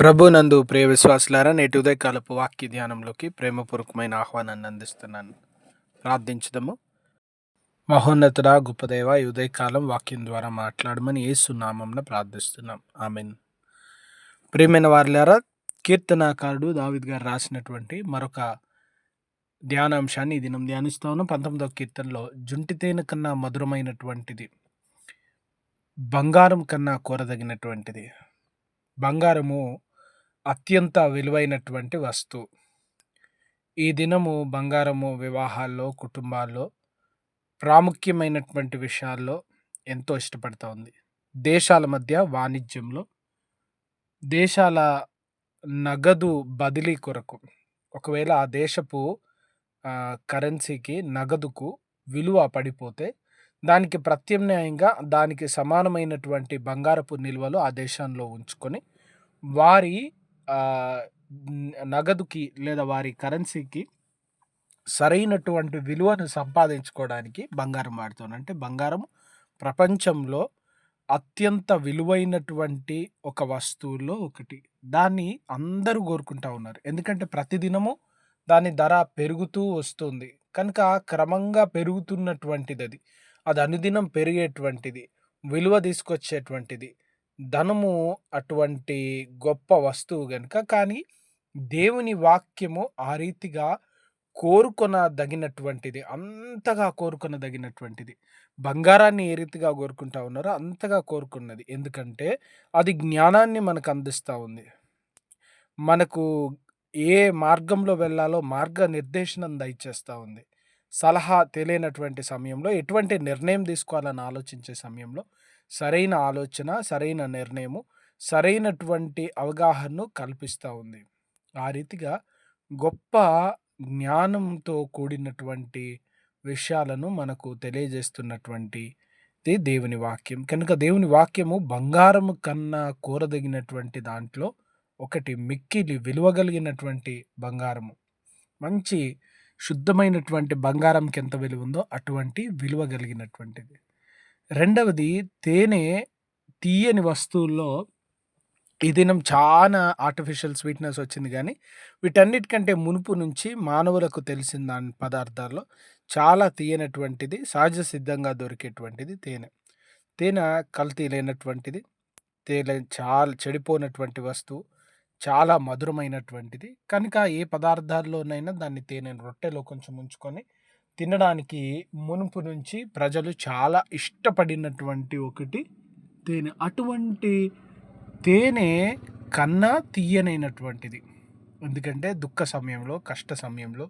ప్రభునందు ప్రియ విశ్వాసులారా నేటి ఉదయకాలపు వాక్య ధ్యానంలోకి ప్రేమపూర్వకమైన ఆహ్వానాన్ని అందిస్తున్నాను. ప్రార్థించదము. మహోన్నతుడ గొప్పదేవ ఈ ఉదయకాలం వాక్యం ద్వారా మాట్లాడమని ఏసునామంన ప్రార్థిస్తున్నాం. ఆమెన్. ప్రియమైన వారులారా కీర్తనాకారుడు దావిద్ గారు రాసినటువంటి మరొక ధ్యానాంశాన్ని ఈ దినం ధ్యానిస్తా ఉన్నాం పంతొమ్మిదవ కీర్తనలో జుంటితేన కన్నా మధురమైనటువంటిది బంగారం కన్నా కోరదగినటువంటిది బంగారము అత్యంత విలువైనటువంటి వస్తువు ఈ దినము బంగారము వివాహాల్లో కుటుంబాల్లో ప్రాముఖ్యమైనటువంటి విషయాల్లో ఎంతో ఇష్టపడతా ఉంది. దేశాల మధ్య వాణిజ్యంలో దేశాల నగదు బదిలీ కొరకు. ఒకవేళ ఆ దేశపు కరెన్సీకి నగదుకు విలువ పడిపోతే దానికి ప్రత్యామ్నాయంగా దానికి సమానమైనటువంటి బంగారపు నిల్వలు ఆ దేశంలో ఉంచుకొని వారి నగదుకి లేదా వారి కరెన్సీకి సరైనటువంటి విలువను సంపాదించుకోవడానికి బంగారం వాడుతాను అంటే బంగారం ప్రపంచంలో అత్యంత విలువైనటువంటి ఒక వస్తువులో ఒకటి. దాన్ని అందరూ కోరుకుంటా ఉన్నారు. ఎందుకంటే ప్రతిదినము దాని ధర పెరుగుతూ వస్తుంది. కనుక క్రమంగా పెరుగుతున్నటువంటిది అది. అది అనుదినం పెరిగేటువంటిది. విలువ తీసుకొచ్చేటువంటిది. ధనము అటువంటి గొప్ప వస్తువు గనుక కానీ దేవుని వాక్యము ఆ రీతిగా కోరుకొనదగినటువంటిది అంతగా కోరుకొనదగినటువంటిది. బంగారాన్ని ఏ రీతిగా కోరుకుంటా ఉన్నారో అంతగా కోరుకున్నది. ఎందుకంటే అది జ్ఞానాన్ని మనకు అందిస్తూ ఉంది. మనకు ఏ మార్గంలో వెళ్ళాలో మార్గ నిర్దేశనం దయచేస్తూ ఉంది. సలహా తెలియనటువంటి సమయంలో ఎటువంటి నిర్ణయం తీసుకోవాలని ఆలోచించే సమయంలో సరైన ఆలోచన సరైన నిర్ణయము సరైనటువంటి అవగాహనను కల్పిస్తూ ఉంది. ఆ రీతిగా గొప్ప జ్ఞానంతో కూడినటువంటి విషయాలను మనకు తెలియజేస్తున్నటువంటి దేవుని వాక్యం. కనుక దేవుని వాక్యము బంగారము కన్నా కోరదగినటువంటి దాంట్లో ఒకటి మిక్కిలి విలువగలిగినటువంటి బంగారము. మంచి శుద్ధమైనటువంటి బంగారంకి ఎంత విలువ ఉందో అటువంటి విలువ కలిగినటువంటిది రెండవది తేనె తీయని వస్తువుల్లో ఈ దినం చాలా ఆర్టిఫిషియల్ స్వీట్నెస్ వచ్చింది కానీ వీటన్నిటికంటే మునుపు నుంచి మానవులకు తెలిసిన దాని పదార్థాల్లో చాలా తీయనటువంటిది సహజ సిద్ధంగా దొరికేటువంటిది తేనె. తేనె కల్తీ లేనటువంటిది తేనె చాలా చెడిపోయినటువంటి వస్తువు చాలా మధురమైనటువంటిది. కనుక ఏ పదార్థాల్లోనైనా దాన్ని తేనె రొట్టెలో కొంచెం ఉంచుకొని తినడానికి మునుపు నుంచి ప్రజలు చాలా ఇష్టపడినటువంటి ఒకటి తేనె. అటువంటి తేనె కన్నా తీయనైనటువంటిది. ఎందుకంటే దుఃఖ సమయంలో కష్ట సమయంలో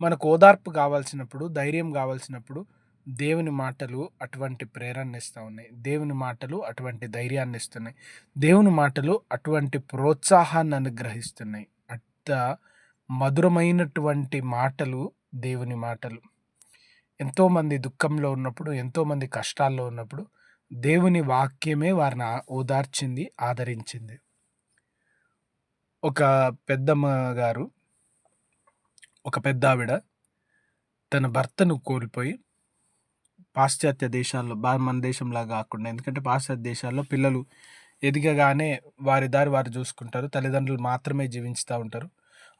మనకు ఓదార్పు కావాల్సినప్పుడు ధైర్యం కావాల్సినప్పుడు దేవుని మాటలు అటువంటి ప్రేరణ ఇస్తూ ఉన్నాయి. దేవుని మాటలు అటువంటి ధైర్యాన్ని ఇస్తున్నాయి దేవుని మాటలు అటువంటి ప్రోత్సాహాన్ని అనుగ్రహిస్తున్నాయి. అంత మధురమైనటువంటి మాటలు దేవుని మాటలు. ఎంతోమంది దుఃఖంలో ఉన్నప్పుడు ఎంతోమంది కష్టాల్లో ఉన్నప్పుడు దేవుని వాక్యమే వారిని ఓదార్చింది ఆదరించింది. ఒక పెద్దమ్మ గారు ఒక పెద్ద ఆవిడ తన భర్తను కోల్పోయి పాశ్చాత్య దేశాల్లో మన దేశంలా కాకుండా ఎందుకంటే పాశ్చాత్య దేశాల్లో పిల్లలు ఎదిగగానే వారి దారి వారు చూసుకుంటారు తల్లిదండ్రులు మాత్రమే జీవించుతూ ఉంటారు.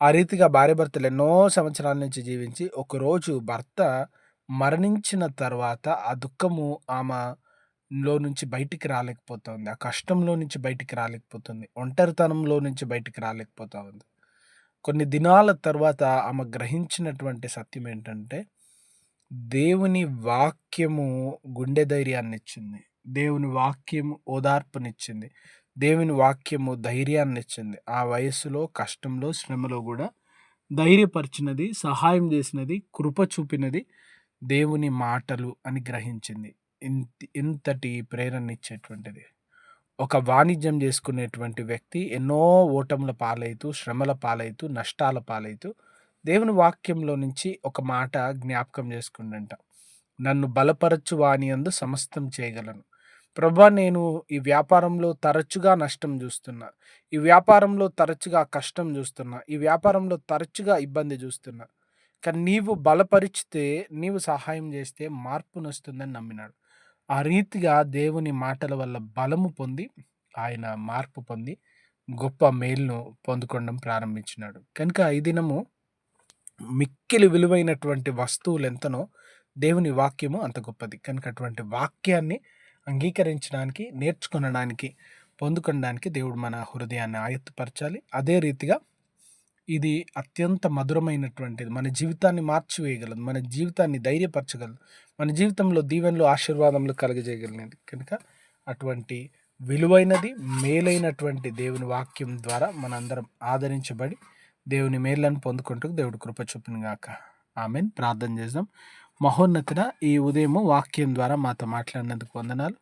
ఆ రీతిగా భార్య భర్తలు ఎన్నో సంవత్సరాల నుంచి జీవించి ఒకరోజు భర్త మరణించిన తర్వాత ఆ దుఃఖము ఆమెలో నుంచి బయటికి రాలేకపోతుంది. ఆ కష్టంలో నుంచి బయటికి రాలేకపోతుంది. ఒంటరితనంలో నుంచి బయటికి రాలేకపోతా ఉంది కొన్ని దినాల తర్వాత ఆమె గ్రహించినటువంటి సత్యం ఏంటంటే దేవుని వాక్యము గుండె ధైర్యాన్ని ఇచ్చింది దేవుని వాక్యము ఓదార్పునిచ్చింది. దేవుని వాక్యము ధైర్యాన్ని ఇచ్చింది ఆ వయస్సులో కష్టంలో శ్రమలో కూడా ధైర్యపరిచినది సహాయం చేసినది కృప చూపినది దేవుని మాటలు అని గ్రహించింది. ఇంత ఇంతటి ప్రేరణ ఇచ్చేటువంటిది. ఒక వాణిజ్యం చేసుకునేటువంటి వ్యక్తి ఎన్నో ఓటముల పాలైతూ శ్రమల పాలైతూ నష్టాల పాలైతూ దేవుని వాక్యంలో నుంచి ఒక మాట జ్ఞాపకం చేసుకుంటుంట నన్ను బలపరచు వాణి అందు సమస్తం చేయగలను. ప్రభా నేను ఈ వ్యాపారంలో తరచుగా నష్టం చూస్తున్నా. ఈ వ్యాపారంలో తరచుగా కష్టం చూస్తున్నా. ఈ వ్యాపారంలో తరచుగా ఇబ్బంది చూస్తున్నా. కానీ నీవు బలపరిచితే నీవు సహాయం చేస్తే మార్పు నొస్తుందని నమ్మినాడు. ఆ రీతిగా దేవుని మాటల వల్ల బలము పొంది ఆయన మార్పు పొంది గొప్ప మేలును పొందుకోవడం ప్రారంభించినాడు. కనుక ఈ దినము మిక్కిలి విలువైనటువంటి వస్తువులు ఎంతనో దేవుని వాక్యము అంత గొప్పది. కనుక అటువంటి వాక్యాన్ని అంగీకరించడానికి నేర్చుకొనడానికి పొందుకోవడానికి దేవుడు మన హృదయాన్ని ఆయత్తపరచాలి. అదే రీతిగా ఇది అత్యంత మధురమైనటువంటిది. మన జీవితాన్ని మార్చివేయగలదు. మన జీవితాన్ని ధైర్యపరచగలదు. మన జీవితంలో దీవెనలు ఆశీర్వాదములు కలగజేయగలిగినది కనుక అటువంటి విలువైనది మేలైనటువంటి దేవుని వాక్యం ద్వారా మనందరం ఆదరించబడి దేవుని మేళ్ళను పొందుకుంటూ దేవుడు కృప చూపిన గాక. ఆమెన్. ప్రార్థన చేద్దాం. మహోన్నతిన ఈ ఉదయము వాక్యం ద్వారా మాతో మాట్లాడినందుకు వందనాలు.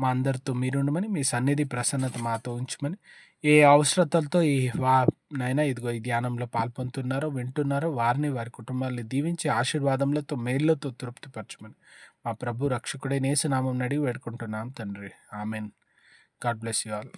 మా అందరితో మీరుండమని మీ సన్నిధి ప్రసన్నత మాతో ఉంచమని ఏ అవసరతలతో ఈ వా నైనా ఇదిగో ఈ ధ్యానంలో పాల్పొందుతున్నారో వింటున్నారో వారిని వారి కుటుంబాన్ని దీవించి ఆశీర్వాదములతో మేళ్ళతో తృప్తిపరచమని మా ప్రభు రక్షకుడే నేసునామం నడిగి వేడుకుంటున్నాం తండ్రి. Amen. God bless you all.